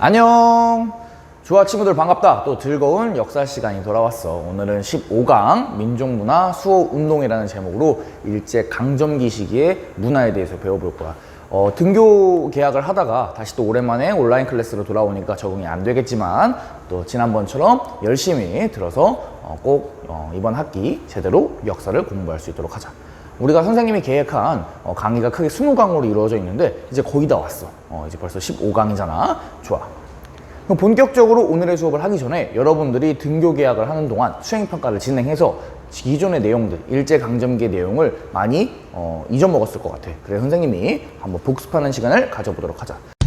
안녕. 좋아 친구들 반갑다. 또 즐거운 역사 시간이 돌아왔어. 오늘은 15강 민족문화 수호 운동이라는 제목으로 일제 강점기 시기의 문화에 대해서 배워볼 거야. 어, 등교 계약을 하다가 다시 또 오랜만에 온라인 클래스로 돌아오니까 적응이 안 되겠지만 또 지난번처럼 열심히 들어서 어, 꼭 어, 이번 학기 제대로 역사를 공부할 수 있도록 하자. 우리가 선생님이 계획한 어, 강의가 크게 20강으로 이루어져 있는데 이제 거의 다 왔어. 어, 이제 벌써 15강이잖아. 좋아. 그럼 본격적으로 오늘의 수업을 하기 전에 여러분들이 등교 계약을 하는 동안 수행평가를 진행해서 기존의 내용들, 일제강점기의 내용을 많이 어, 잊어먹었을 것 같아. 그래서 선생님이 한번 복습하는 시간을 가져보도록 하자.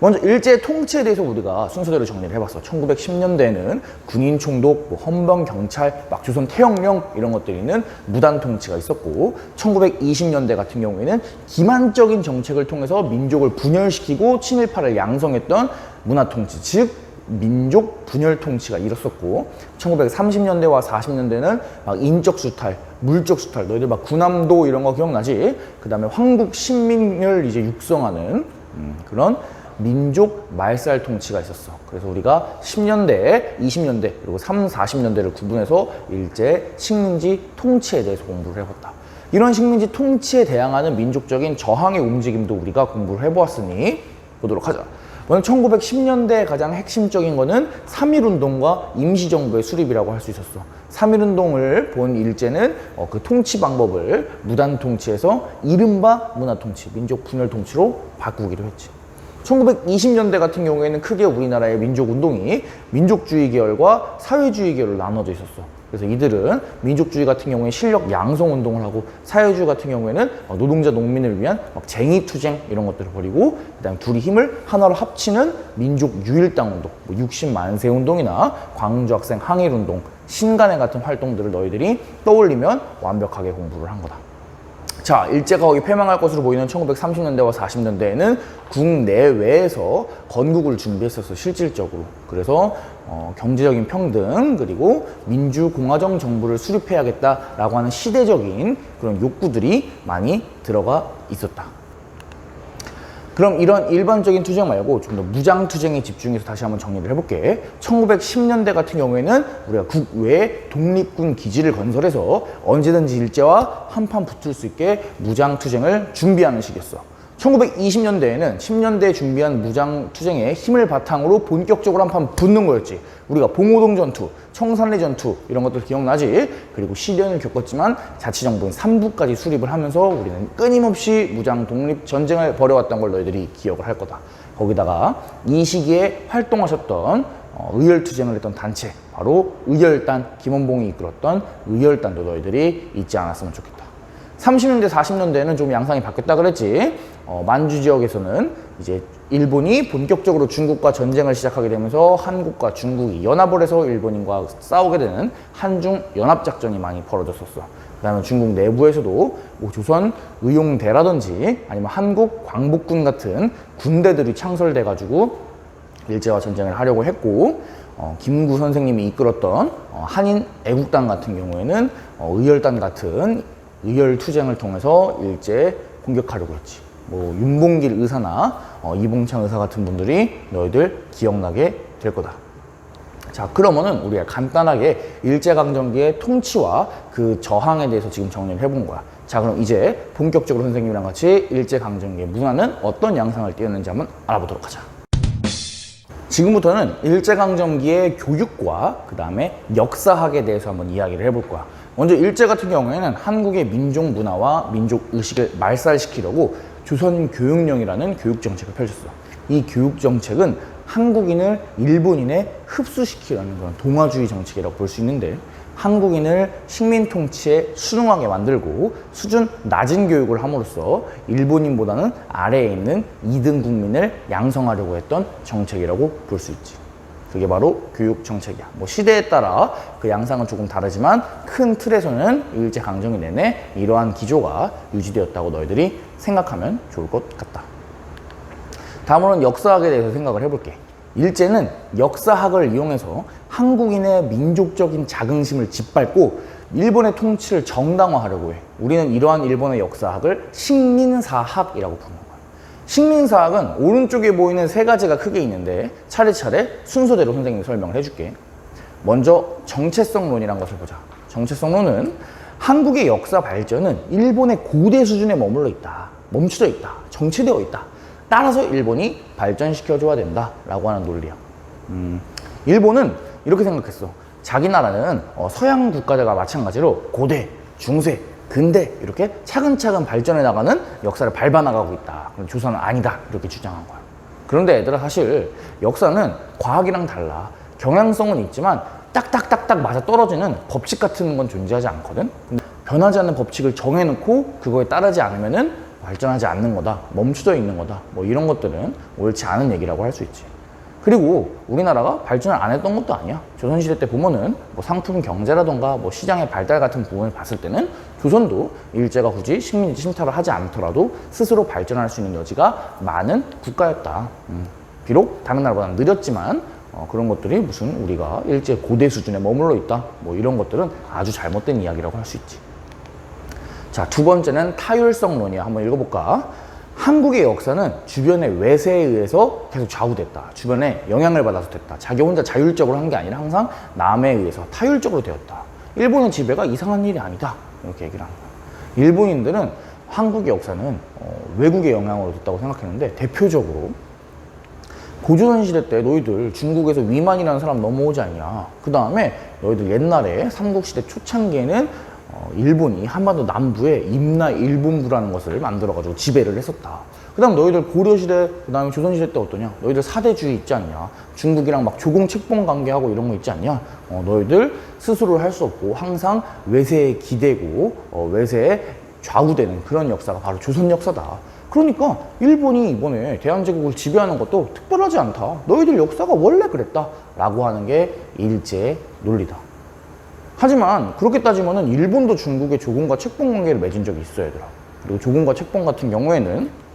먼저 일제 통치에 대해서 우리가 순서대로 정리를 해봤어. 1910년대에는 군인 총독, 뭐 헌병 경찰, 막 조선 태영령 이런 것들이 있는 무단 통치가 있었고, 1920년대 같은 경우에는 기만적인 정책을 통해서 민족을 분열시키고 친일파를 양성했던 문화 통치, 즉 민족 분열 통치가 일었었고 1930년대와 40년대는 막 인적 수탈, 물적 수탈, 너희들 막 군함도 이런 거 기억나지? 그 다음에 황국 신민을 이제 육성하는 음, 그런 민족 말살 통치가 있었어. 그래서 우리가 10년대, 20년대, 그리고 3, 40년대를 구분해서 일제 식민지 통치에 대해서 공부를 해봤다. 이런 식민지 통치에 대항하는 민족적인 저항의 움직임도 우리가 공부를 해보았으니 보도록 하자. 먼저 1910년대 가장 핵심적인 거는 3.1운동과 임시정부의 수립이라고 할 수 있었어. 3.1운동을 본 일제는 어, 그 통치 방법을 무단 통치에서 이른바 문화 통치, 민족 분열 통치로 바꾸기로 했지. 1920년대 같은 경우에는 크게 우리나라의 민족 운동이 민족주의 계열과 사회주의 계열로 나눠져 있었어. 그래서 이들은 민족주의 같은 경우에 실력 양성 운동을 하고 사회주의 같은 경우에는 어, 노동자 농민을 위한 막 쟁의 투쟁 이런 것들을 벌이고 그다음 둘이 힘을 하나로 합치는 민족 유일당 운동, 뭐 60만세 운동이나 광주 학생 항일 운동, 신간회 같은 활동들을 너희들이 떠올리면 완벽하게 공부를 한 거다. 자, 일제가 거의 패망할 것으로 보이는 1930년대와 40년대에는 국내외에서 건국을 준비했었어, 실질적으로. 그래서 어, 경제적인 평등, 그리고 민주공화정 정부를 수립해야겠다라고 하는 시대적인 그런 욕구들이 많이 들어가 있었다. 그럼 이런 일반적인 투쟁 말고 좀 더 무장 투쟁에 집중해서 다시 한번 정리를 해볼게. 1910년대 같은 경우에는 우리가 국외에 독립군 기지를 건설해서 언제든지 일제와 한판 붙을 수 있게 무장 투쟁을 준비하는 시기였어. 1920년대에는 10년대에 준비한 무장 투쟁에 힘을 바탕으로 본격적으로 한 판 붙는 거였지. 우리가 봉오동 전투, 청산리 전투 이런 것들 기억나지? 그리고 시련을 겪었지만 자치정부인 삼부까지 수립을 하면서 우리는 끊임없이 무장 독립 전쟁을 벌여왔던 걸 너희들이 기억을 할 거다. 거기다가 이 시기에 활동하셨던 어, 의열 투쟁을 했던 단체 바로 의열단 김원봉이 이끌었던 의열단도 너희들이 잊지 않았으면 좋겠다. 30년대, 40년대에는 좀 양상이 바뀌었다 그랬지. 어, 만주 지역에서는 이제 일본이 본격적으로 중국과 전쟁을 시작하게 되면서 한국과 중국이 연합을 해서 일본인과 싸우게 되는 한중 연합 작전이 많이 벌어졌었어. 그 다음에 중국 내부에서도 뭐 조선 의용대라든지 아니면 한국 광복군 같은 군대들이 창설돼 가지고 일제와 전쟁을 하려고 했고 어, 김구 선생님이 이끌었던 어, 한인 애국단 같은 경우에는 어, 의열단 같은 의열 투쟁을 통해서 일제 공격하려고 했지. 뭐 윤봉길 의사나 어, 이봉창 의사 같은 분들이 너희들 기억나게 될 거다. 자, 그러면은 우리가 간단하게 일제강점기의 통치와 그 저항에 대해서 지금 정리를 해본 거야. 자, 그럼 이제 본격적으로 선생님이랑 같이 일제강점기의 문화는 어떤 양상을 띄었는지 한번 알아보도록 하자. 지금부터는 일제강점기의 교육과 그 다음에 역사학에 대해서 한번 이야기를 해볼 거야. 먼저 일제 같은 경우에는 한국의 민족 문화와 민족 의식을 말살시키려고 조선 교육령이라는 교육 정책을 펼쳤어. 이 교육 정책은 한국인을 일본인에 흡수시키려는 그런 동아주의 정책이라고 볼 수 있는데 한국인을 식민 통치에 순응하게 만들고 수준 낮은 교육을 함으로써 일본인보다는 아래에 있는 2등 국민을 양성하려고 했던 정책이라고 볼 수 있지. 그게 바로 교육 정책이야. 뭐 시대에 따라 그 양상은 조금 다르지만 큰 틀에서는 일제 강점기 내내 이러한 기조가 유지되었다고 너희들이 생각하면 좋을 것 같다. 다음으로는 역사학에 대해서 생각을 해볼게. 일제는 역사학을 이용해서 한국인의 민족적인 자긍심을 짓밟고 일본의 통치를 정당화하려고 해. 우리는 이러한 일본의 역사학을 식민사학이라고 거야. 식민사학은 오른쪽에 보이는 세 가지가 크게 있는데 차례차례 순서대로 선생님이 설명을 해줄게. 먼저 정체성론이라는 것을 보자. 정체성론은 한국의 역사 발전은 일본의 고대 수준에 머물러 있다. 멈춰져 있다. 정체되어 있다. 따라서 일본이 발전시켜줘야 된다 라고 하는 논리야. 음, 일본은 이렇게 생각했어. 자기 나라는 어, 서양 국가들과 마찬가지로 고대, 중세, 근대 이렇게 차근차근 발전해 나가는 역사를 밟아 나가고 있다. 그럼 조선은 아니다. 이렇게 주장한 거야. 그런데 얘들아 사실 역사는 과학이랑 달라. 경향성은 있지만 딱딱딱딱 맞아 떨어지는 법칙 같은 건 존재하지 않거든. 근데 변하지 않는 법칙을 정해놓고 그거에 따르지 않으면은 발전하지 않는 거다. 멈춰져 있는 거다. 뭐 이런 것들은 옳지 않은 얘기라고 할 수 있지. 그리고 우리나라가 발전을 안 했던 것도 아니야. 조선시대 때 보면은 뭐 상품 경제라던가 뭐 시장의 발달 같은 부분을 봤을 때는 조선도 일제가 굳이 식민지 침탈을 하지 않더라도 스스로 발전할 수 있는 여지가 많은 국가였다. 음. 비록 다른 나라보다는 느렸지만 어, 그런 것들이 무슨 우리가 일제 고대 수준에 머물러 있다. 뭐 이런 것들은 아주 잘못된 이야기라고 할 수 있지. 자, 두 번째는 타율성론이야. 한번 읽어볼까? 한국의 역사는 주변의 외세에 의해서 계속 좌우됐다. 주변에 영향을 받아서 됐다. 자기 혼자 자율적으로 한 게 아니라 항상 남에 의해서 타율적으로 되었다. 일본의 지배가 이상한 일이 아니다. 이렇게 얘기를 거야. 일본인들은 한국의 역사는 어, 외국의 영향으로 됐다고 생각했는데 대표적으로 고조선 시대 때 너희들 중국에서 위만이라는 사람 넘어오지 않냐. 그 다음에 너희들 옛날에 삼국 시대 초창기에는 어, 일본이 한반도 남부에 임나 일본부라는 것을 만들어가지고 지배를 했었다. 그 다음 너희들 고려시대, 그 다음에 조선시대 때 어떠냐? 너희들 사대주의 있지 않냐? 중국이랑 막 조공 책봉 관계하고 이런 거 있지 않냐? 어, 너희들 스스로를 할수 없고 항상 외세에 기대고 어, 외세에 좌우되는 그런 역사가 바로 조선 역사다. 그러니까 일본이 이번에 대한제국을 지배하는 것도 특별하지 않다. 너희들 역사가 원래 그랬다. 라고 하는 게 일제의 논리다. 하지만 그렇게 따지면은 일본도 중국의 조공과 책봉 관계를 맺은 적이 있어요, 얘들아. 그리고 조공과 책봉 같은 경우에는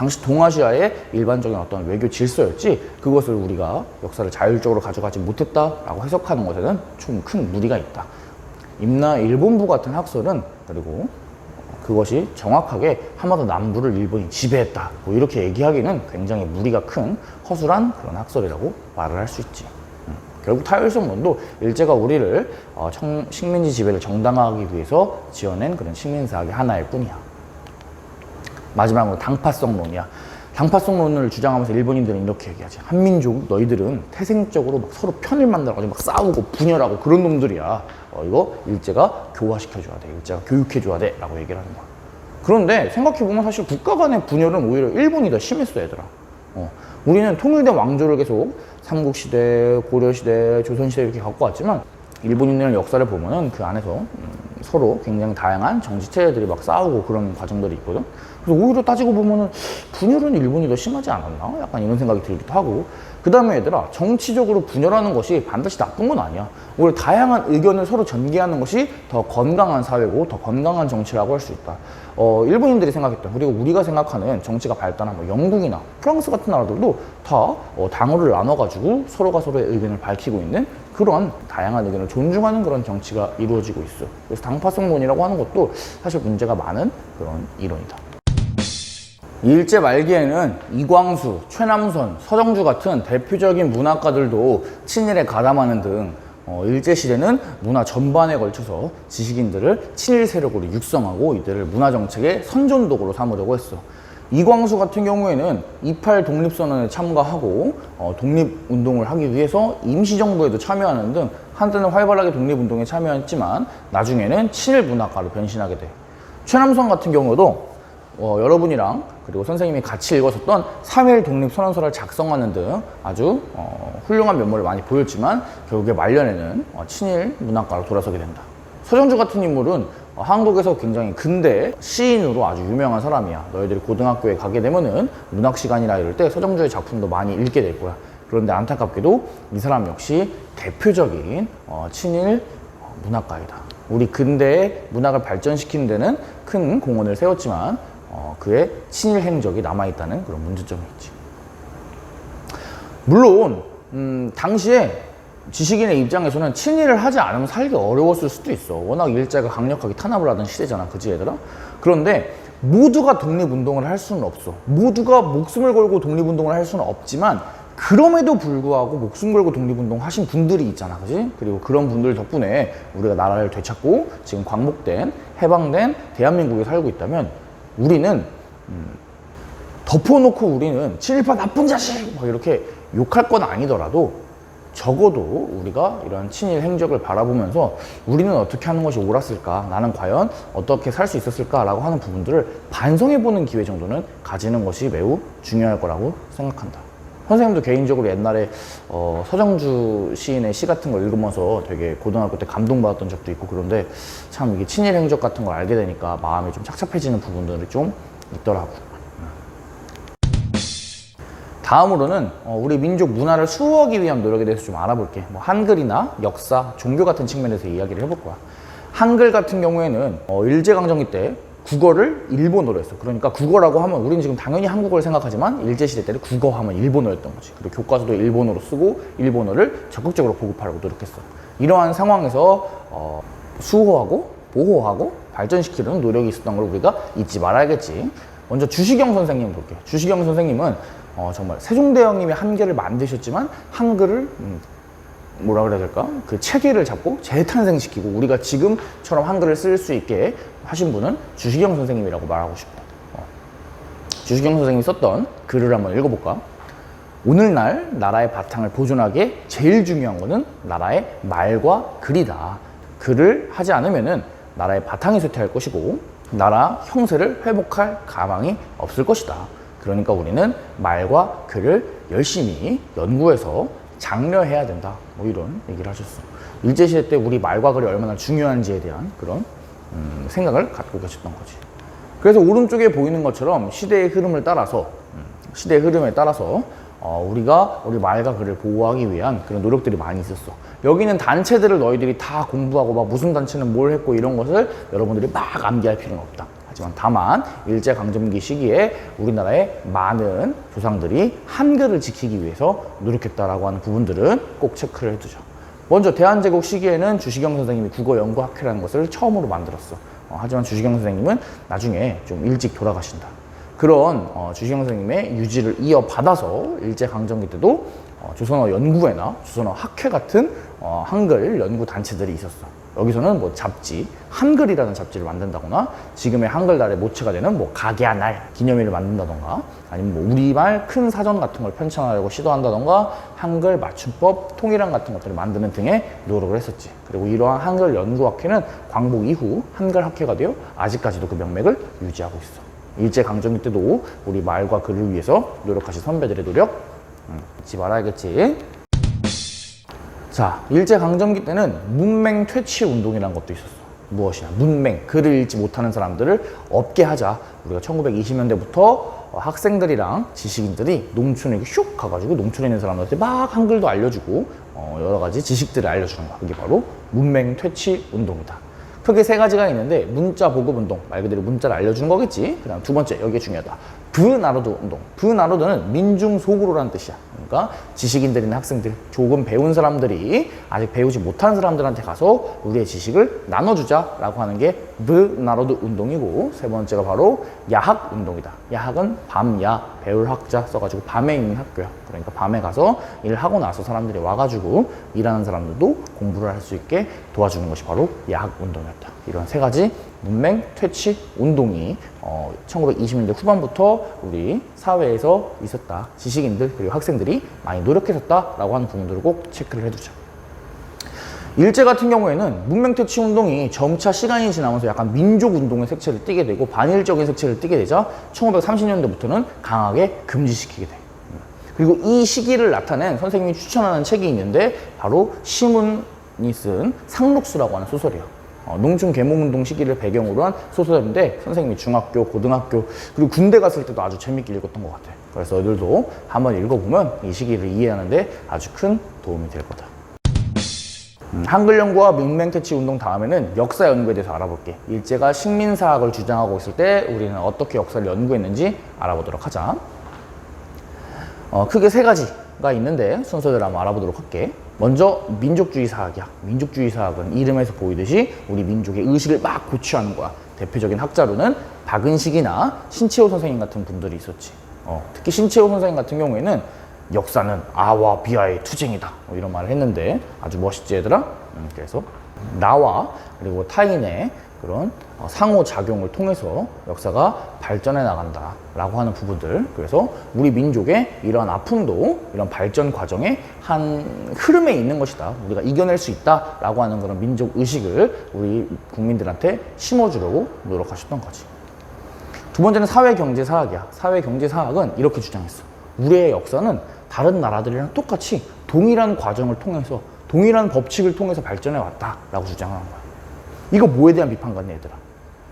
당시 동아시아의 일반적인 어떤 외교 질서였지 그것을 우리가 역사를 자율적으로 가져가지 못했다라고 해석하는 것에는 좀 큰 무리가 있다. 임나 일본부 같은 학설은 그리고 그것이 정확하게 한반도 남부를 일본이 지배했다. 뭐 이렇게 얘기하기는 굉장히 무리가 큰 허술한 그런 학설이라고 말을 할 수 있지. 음. 결국 타율성론도 일제가 우리를 어, 청- 식민지 지배를 정당화하기 위해서 지어낸 그런 식민사학의 하나일 뿐이야. 마지막으로 당파성론이야. 당파성론을 주장하면서 일본인들은 이렇게 얘기하지. 한민족 너희들은 태생적으로 막 서로 편을 만들어가지고 막 싸우고 분열하고 그런 놈들이야. 어, 이거 일제가 교화시켜줘야 돼. 일제가 교육해줘야 돼. 라고 얘기를 하는 거야. 그런데 생각해보면 사실 국가 간의 분열은 오히려 일본이 더 심했어, 얘들아. 어, 우리는 통일된 왕조를 계속 삼국시대, 고려시대, 조선시대 이렇게 갖고 왔지만 일본인의 역사를 보면은 그 안에서 음, 서로 굉장히 다양한 정치체들이 막 싸우고 그런 과정들이 있거든. 그래서 오히려 따지고 보면은 분열은 일본이 더 심하지 않았나? 약간 이런 생각이 들기도 하고. 그 다음에 얘들아, 정치적으로 분열하는 것이 반드시 나쁜 건 아니야. 오히려 다양한 의견을 서로 전개하는 것이 더 건강한 사회고 더 건강한 정치라고 할 수 있다. 어, 일본인들이 생각했던, 그리고 우리가 생각하는 정치가 발달한 뭐 영국이나 프랑스 같은 나라들도 다 어, 당호를 나눠가지고 서로가 서로의 의견을 밝히고 있는 그런 다양한 의견을 존중하는 그런 정치가 이루어지고 있어. 그래서 당파성론이라고 하는 것도 사실 문제가 많은 그런 이론이다. 일제 말기에는 이광수, 최남선, 서정주 같은 대표적인 문학가들도 친일에 가담하는 등 어, 일제 시대는 문화 전반에 걸쳐서 지식인들을 친일 세력으로 육성하고 이들을 문화 정책의 선전도구로 삼으려고 했어. 이광수 같은 경우에는 28 독립선언에 참가하고 어, 독립운동을 하기 위해서 임시정부에도 참여하는 등 한때는 활발하게 독립운동에 참여했지만 나중에는 친일 문학가로 변신하게 돼. 최남선 같은 경우도 어, 여러분이랑 그리고 선생님이 같이 읽었었던 3일 독립선언서를 작성하는 등 아주 어, 훌륭한 면모를 많이 보였지만 결국에 말년에는 어, 친일 문학가로 돌아서게 된다. 서정주 같은 인물은 어, 한국에서 굉장히 근대 시인으로 아주 유명한 사람이야. 너희들이 고등학교에 가게 되면은 문학 시간이나 이럴 때 서정주의 작품도 많이 읽게 될 거야. 그런데 안타깝게도 이 사람 역시 대표적인 어, 친일 어, 문학가이다. 우리 근대의 문학을 발전시키는 데는 큰 공헌을 세웠지만 어, 그의 친일 행적이 남아있다는 그런 문제점이 있지. 물론 음, 당시에 지식인의 입장에서는 친일을 하지 않으면 살기 어려웠을 수도 있어. 워낙 일제가 강력하게 탄압을 하던 시대잖아, 그지 얘들아? 그런데 모두가 독립운동을 할 수는 없어. 모두가 목숨을 걸고 독립운동을 할 수는 없지만 그럼에도 불구하고 목숨 걸고 독립운동 하신 분들이 있잖아, 그지? 그리고 그런 분들 덕분에 우리가 나라를 되찾고 지금 광복된, 해방된 대한민국에 살고 있다면 우리는 음, 덮어놓고 우리는 친일파 나쁜 자식! 막 이렇게 욕할 건 아니더라도 적어도 우리가 이런 친일 행적을 바라보면서 우리는 어떻게 하는 것이 옳았을까? 나는 과연 어떻게 살 수 있었을까? 라고 하는 부분들을 반성해 보는 기회 정도는 가지는 것이 매우 중요할 거라고 생각한다. 선생님도 개인적으로 옛날에 어, 서정주 시인의 시 같은 걸 읽으면서 되게 고등학교 때 감동받았던 적도 있고 그런데 참 이게 친일 행적 같은 걸 알게 되니까 마음이 좀 착잡해지는 부분들이 좀 있더라고. 다음으로는 어, 우리 민족 문화를 수호하기 위한 노력에 대해서 좀 알아볼게. 뭐 한글이나 역사, 종교 같은 측면에서 이야기를 해볼 거야. 한글 같은 경우에는 어, 일제강점기 때 국어를 일본어로 했어. 그러니까 국어라고 하면 우리는 지금 당연히 한국어를 생각하지만 일제시대 때는 국어 하면 일본어였던 거지. 그리고 교과서도 일본어로 쓰고 일본어를 적극적으로 보급하려고 노력했어. 이러한 상황에서 어, 수호하고 보호하고 발전시키려는 노력이 있었던 걸 우리가 잊지 말아야겠지. 먼저 주시경 선생님 볼게요. 주시경 선생님은 어, 정말 세종대왕님이 한글을 만드셨지만 한글을 음, 뭐라 그래야 될까? 그 체계를 잡고 재탄생시키고 우리가 지금처럼 한글을 쓸 수 있게 하신 분은 주시경 선생님이라고 말하고 싶어. 어. 주시경 선생님이 썼던 글을 한번 읽어볼까? 오늘날 나라의 바탕을 보존하기에 제일 중요한 것은 나라의 말과 글이다. 글을 하지 않으면은 나라의 바탕이 쇠퇴할 것이고 나라 형세를 회복할 가망이 없을 것이다. 그러니까 우리는 말과 글을 열심히 연구해서 장려해야 된다. 뭐 이런 얘기를 하셨어. 일제시대 때 우리 말과 글이 얼마나 중요한지에 대한 그런 음, 생각을 갖고 계셨던 거지. 그래서 오른쪽에 보이는 것처럼 시대의 흐름을 따라서 음, 시대의 흐름에 따라서 어, 우리가 우리 말과 글을 보호하기 위한 그런 노력들이 많이 있었어. 여기는 단체들을 너희들이 다 공부하고 막 무슨 단체는 뭘 했고 이런 것을 여러분들이 막 암기할 필요는 없다. 하지만 다만 일제 강점기 시기에 우리나라의 많은 조상들이 한글을 지키기 위해서 노력했다라고 하는 부분들은 꼭 체크를 해두죠. 먼저 대한제국 시기에는 주시경 선생님이 국어연구학회라는 것을 처음으로 만들었어. 어, 하지만 주시경 선생님은 나중에 좀 일찍 돌아가신다. 그런 어, 주시경 선생님의 유지를 이어받아서 일제 강점기 때도 어, 조선어 연구회나 조선어 학회 같은 어, 한글 연구 단체들이 있었어. 여기서는 뭐 잡지, 한글이라는 잡지를 만든다거나 지금의 한글날의 모체가 되는 뭐 가게한 날 기념일을 만든다던가 아니면 뭐 우리말 큰 사전 같은 걸 편찬하려고 시도한다던가 한글 맞춤법 통일함 같은 것들을 만드는 등의 노력을 했었지. 그리고 이러한 한글 연구학회는 광복 이후 한글 학회가 되어 아직까지도 그 명맥을 유지하고 있어. 일제 강점기 때도 우리 말과 글을 위해서 노력하신 선배들의 노력 음, 잊지 말아야겠지. 자, 일제 강점기 때는 문맹 퇴치 운동이라는 것도 있었어. 무엇이냐? 문맹, 글을 읽지 못하는 사람들을 없게 하자. 우리가 1920년대부터 학생들이랑 지식인들이 농촌에 슉 가가지고 농촌에 있는 사람들한테 막 한글도 알려주고 어, 여러 가지 지식들을 알려주는 거야. 그게 바로 문맹 퇴치 운동이다. 크게 세 가지가 있는데 문자 보급 운동 말 그대로 문자를 알려주는 거겠지. 그다음 두 번째 여기에 중요하다. 브나로드 운동. 브나로드는 민중 속으로라는 뜻이야. 그러니까 지식인들이나 학생들, 조금 배운 사람들이 아직 배우지 못한 사람들한테 가서 우리의 지식을 나눠주자라고 하는 게 브나로드 운동이고 세 번째가 바로 야학 운동이다. 야학은 밤야 배울 학자 써가지고 밤에 있는 학교야. 그러니까 밤에 가서 일하고 나서 사람들이 와가지고 일하는 사람들도 공부를 할 수 있게 도와주는 것이 바로 야학 운동이었다. 이런 세 가지 문맹 퇴치 운동이 어, 1920년대 후반부터 우리 사회에서 있었다. 지식인들 그리고 학생들이 많이 노력했었다라고 하는 부분들을 꼭 체크를 해두자. 일제 같은 경우에는 문명퇴치 운동이 점차 시간이 지나면서 약간 민족 운동의 색채를 띠게 되고 반일적인 색채를 띠게 되자 1930년대부터는 강하게 금지시키게 돼. 그리고 이 시기를 나타낸 선생님이 추천하는 책이 있는데 바로 시문이 쓴 상록수라고 하는 소설이에요. 어, 농촌 계몽운동 시기를 배경으로 한 소설인데 선생님이 중학교, 고등학교 그리고 군대 갔을 때도 아주 재밌게 읽었던 것 같아요. 그래서 너희들도 한번 읽어보면 이 시기를 이해하는데 아주 큰 도움이 될 거다. 음, 한글 연구와 문맹 퇴치 운동 다음에는 역사 연구에 대해서 알아볼게. 일제가 식민사학을 주장하고 있을 때 우리는 어떻게 역사를 연구했는지 알아보도록 하자. 어, 크게 세 가지 가 있는데 순서대로 한번 알아보도록 할게. 먼저 민족주의 사학이야. 민족주의 사학은 이름에서 보이듯이 우리 민족의 의식을 막 고취하는 거야. 대표적인 학자로는 박은식이나 신채호 선생님 같은 분들이 있었지. 어, 특히 신채호 선생님 같은 경우에는 역사는 아와 비아의 투쟁이다. 뭐 이런 말을 했는데 아주 멋있지 얘들아? 음, 그래서 나와 그리고 타인의 그런 어, 상호작용을 통해서 역사가 발전해 나간다라고 하는 부분들. 그래서 우리 민족의 이러한 아픔도 이런 발전 과정의 한 흐름에 있는 것이다. 우리가 이겨낼 수 있다라고 하는 그런 민족 의식을 우리 국민들한테 심어주려고 노력하셨던 거지. 두 번째는 사회경제사학이야. 사회경제사학은 이렇게 주장했어. 우리의 역사는 다른 나라들이랑 똑같이 동일한 과정을 통해서 동일한 법칙을 통해서 발전해 왔다라고 주장하는 거야. 이거 뭐에 대한 비판 같니 얘들아?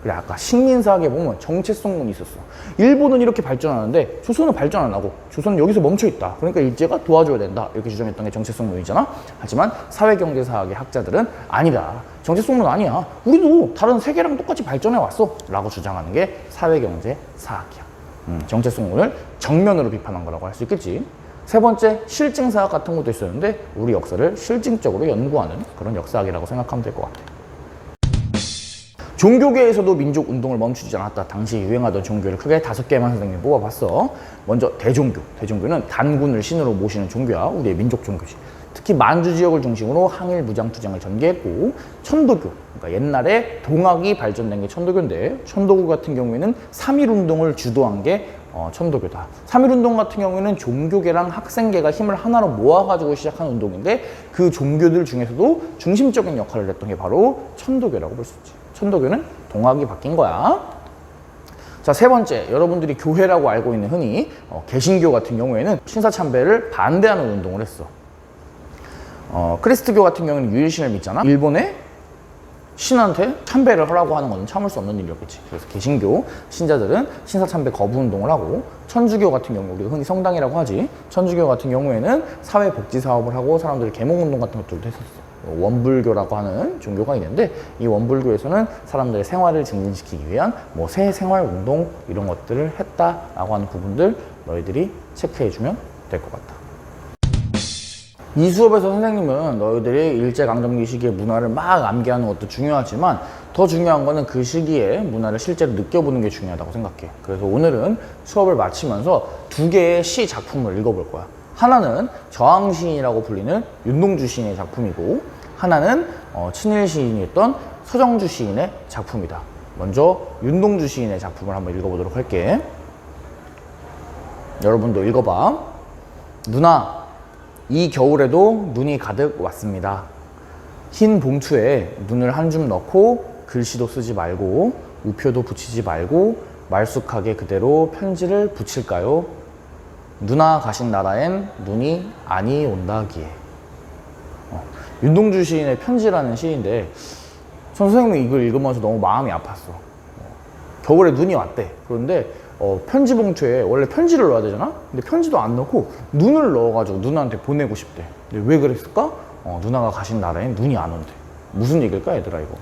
그래 아까 식민사학에 보면 정체성론이 있었어. 일본은 이렇게 발전하는데 조선은 발전 안 하고 조선은 여기서 멈춰 있다. 그러니까 일제가 도와줘야 된다. 이렇게 주장했던 게 정체성론이잖아. 하지만 사회경제사학의 학자들은 아니다. 정체성론 아니야. 우리도 다른 세계랑 똑같이 발전해 왔어. 라고 주장하는 게 사회경제사학이야. 음, 정체성론을 정면으로 비판한 거라고 할 수 있겠지. 세 번째, 실증사학 같은 것도 있었는데 우리 역사를 실증적으로 연구하는 그런 역사학이라고 생각하면 될 것 같아. 종교계에서도 민족 운동을 멈추지 않았다. 당시 유행하던 종교를 크게 다섯 개만 선생님이 뽑아봤어. 먼저 대종교. 대종교는 단군을 신으로 모시는 종교야. 우리의 민족 종교지. 특히 만주 지역을 중심으로 항일 무장 투쟁을 전개했고 천도교. 그러니까 옛날에 동학이 발전된 게 천도교인데 천도교 같은 경우에는 3.1 운동을 주도한 게 어, 천도교다. 3.1 운동 같은 경우에는 종교계랑 학생계가 힘을 하나로 모아가지고 시작한 운동인데 그 종교들 중에서도 중심적인 역할을 했던 게 바로 천도교라고 볼 수 있지. 천도교는 동학이 바뀐 거야. 자, 세 번째. 여러분들이 교회라고 알고 있는 흔히 어, 개신교 같은 경우에는 신사참배를 반대하는 운동을 했어. 어, 크리스트교 같은 경우는 유일신을 믿잖아. 일본의 신한테 참배를 하라고 하는 건 참을 수 없는 일이었겠지. 그래서 개신교 신자들은 신사 참배 거부 운동을 하고 천주교 같은 경우 우리가 흔히 성당이라고 하지. 천주교 같은 경우에는 사회 복지 사업을 하고 사람들이 계몽 운동 같은 것들도 했었어. 원불교라고 하는 종교가 있는데 이 원불교에서는 사람들의 생활을 증진시키기 위한 뭐 새 생활 운동 이런 것들을 했다라고 하는 부분들 너희들이 체크해 주면 될 것 같다. 이 수업에서 선생님은 너희들이 일제강점기 시기의 문화를 막 암기하는 것도 중요하지만 더 중요한 거는 그 시기의 문화를 실제로 느껴보는 게 중요하다고 생각해. 그래서 오늘은 수업을 마치면서 두 개의 시 작품을 읽어볼 거야. 하나는 저항시인이라고 불리는 윤동주 시인의 작품이고 하나는 어, 친일 시인이었던 서정주 시인의 작품이다. 먼저 윤동주 시인의 작품을 한번 읽어보도록 할게. 여러분도 읽어봐. 누나, 이 겨울에도 눈이 가득 왔습니다. 흰 봉투에 눈을 한 줌 넣고 글씨도 쓰지 말고 우표도 붙이지 말고 말쑥하게 그대로 편지를 붙일까요? 누나 가신 나라엔 눈이 아니 온다기에. 어, 윤동주 시인의 편지라는 시인데 선생님이 이걸 읽으면서 너무 마음이 아팠어. 어, 겨울에 눈이 왔대. 그런데 어, 편지 봉투에 원래 편지를 넣어야 되잖아? 근데 편지도 안 넣고 눈을 넣어가지고 누나한테 보내고 싶대. 근데 왜 그랬을까? 어, 누나가 가신 나라엔 눈이 안 온대. 무슨 얘기일까, 얘들아, 이거?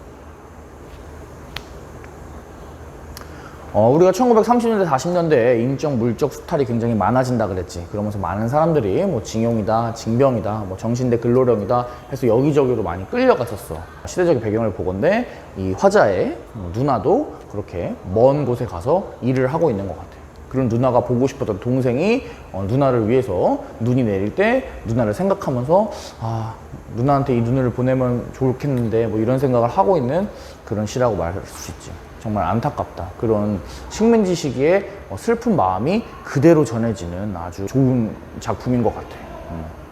어, 우리가 1930년대, 40년대에 인적, 물적 수탈이 굉장히 많아진다 그랬지. 그러면서 많은 사람들이 뭐 징용이다, 징병이다, 뭐 정신대 근로령이다 해서 여기저기로 많이 끌려갔었어. 시대적인 배경을 보건데 이 화자의 누나도 그렇게 먼 곳에 가서 일을 하고 있는 것 같아. 그런 누나가 보고 싶었던 동생이 어, 누나를 위해서 눈이 내릴 때 누나를 생각하면서 아 누나한테 이 눈을 보내면 좋겠는데 뭐 이런 생각을 하고 있는 그런 시라고 말할 수 있지. 정말 안타깝다. 그런 식민지 시기에 어, 슬픈 마음이 그대로 전해지는 아주 좋은 작품인 것 같아. 음.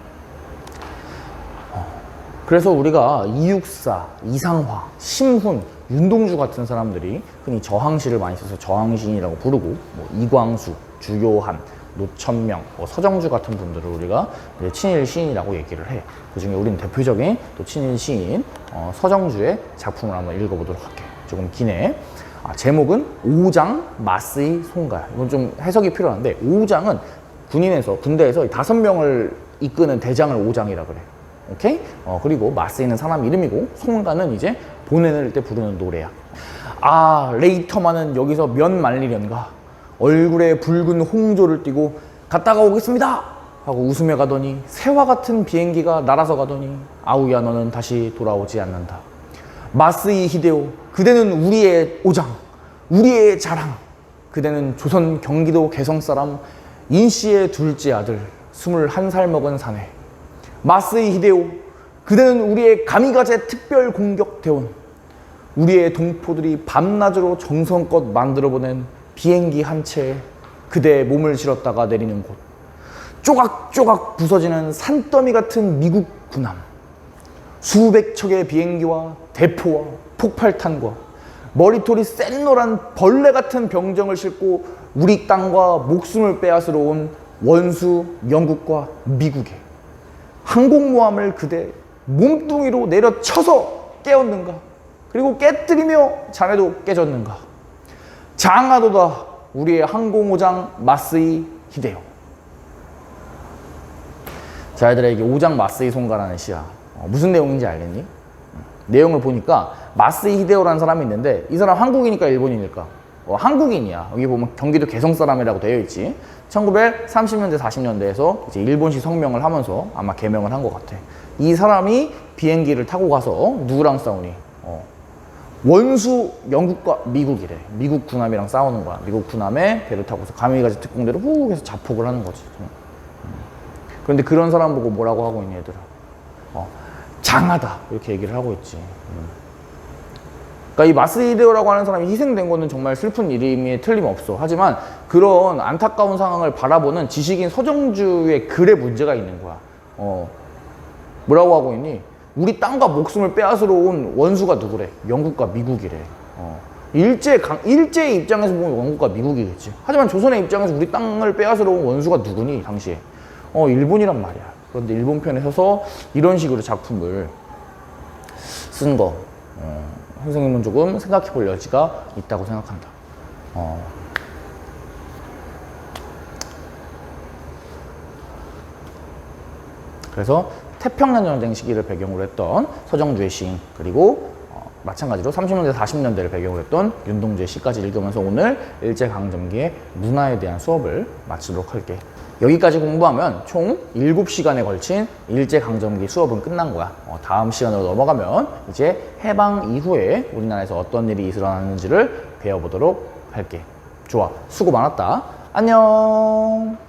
어, 그래서 우리가 이육사, 이상화, 심훈, 윤동주 같은 사람들이 흔히 저항시를 많이 써서 저항시인이라고 부르고 뭐 이광수, 주요한, 노천명, 뭐 서정주 같은 분들을 우리가 친일 시인이라고 얘기를 해. 그 중에 우리는 대표적인 또 친일 시인 어, 서정주의 작품을 한번 읽어보도록 할게. 조금 기네. 아, 제목은 오장 마스의 송가. 이건 좀 해석이 필요한데 오장은 군인에서 군대에서 다섯 명을 이끄는 대장을 오장이라 그래. 오케이? 어, 그리고 마스이는 사람 이름이고 송가는 이제 보내는 때 부르는 노래야. 아 레이터만은 여기서 면 말리련가 얼굴에 붉은 홍조를 띠고 갔다가 오겠습니다 하고 웃으며 가더니 새와 같은 비행기가 날아서 가더니 아우야 너는 다시 돌아오지 않는다. 마스이 히데오 그대는 우리의 오장 우리의 자랑. 그대는 조선 경기도 개성 사람 인씨의 둘째 아들 21살 먹은 사내. 마스이 히데오. 그대는 우리의 가미가제 특별 공격 대원. 우리의 동포들이 밤낮으로 정성껏 만들어 보낸 비행기 한 채에 그대의 몸을 실었다가 내리는 곳. 쪼각쪼각 부서지는 산더미 같은 미국 군함. 수백 척의 비행기와 대포와 폭발탄과 머리털이 샛노란 벌레 같은 병정을 싣고 우리 땅과 목숨을 빼앗으러 온 원수 영국과 미국의 항공모함을 그대 몸뚱이로 내려쳐서 깨었는가? 그리고 깨뜨리며 자네도 깨졌는가? 장하도다 우리의 항공오장 마스이 히데요. 자, 얘들아 이게 오장 마스이 송가라는 시야. 어, 무슨 내용인지 알겠니? 음, 내용을 보니까 마스이 히데오라는 사람이 있는데 이 사람 한국인일까 일본인일까? 어, 한국인이야. 여기 보면 경기도 개성 사람이라고 되어 있지. 1930년대 40년대에서 이제 일본식 성명을 하면서 아마 개명을 한 것 같아. 이 사람이 비행기를 타고 가서 누구랑 싸우니? 어, 원수 영국과 미국이래. 미국 군함이랑 싸우는 거야. 미국 군함에 배를 타고서 가미가지 특공대로 훅 해서 자폭을 하는 거지. 음. 그런데 그런 사람 보고 뭐라고 하고 있니 얘들아? 어, 장하다 이렇게 얘기를 하고 있지. 음. 그러니까 이 마스이데오라고 하는 사람이 희생된 거는 정말 슬픈 일임에 틀림없어. 하지만 그런 안타까운 상황을 바라보는 지식인 서정주의 글에 문제가 있는 거야. 어, 뭐라고 하고 있니? 우리 땅과 목숨을 빼앗으러 온 원수가 누구래? 영국과 미국이래. 어. 일제 강, 일제의 입장에서 보면 영국과 미국이겠지. 하지만 조선의 입장에서 우리 땅을 빼앗으러 온 원수가 누구니 당시에? 어 일본이란 말이야. 그런데 일본 편에 서서 이런 식으로 작품을 쓴 거, 어, 선생님은 조금 생각해 볼 여지가 있다고 생각한다. 어. 그래서 태평양 전쟁 시기를 배경으로 했던 서정주의 시인 그리고 어, 마찬가지로 30년대 40년대를 배경으로 했던 윤동주의 시까지 읽으면서 오늘 일제강점기의 문화에 대한 수업을 마치도록 할게. 여기까지 공부하면 총 7시간에 걸친 일제강점기 수업은 끝난 거야. 어, 다음 시간으로 넘어가면 이제 해방 이후에 우리나라에서 어떤 일이 일어났는지를 배워보도록 할게. 좋아. 수고 많았다. 안녕.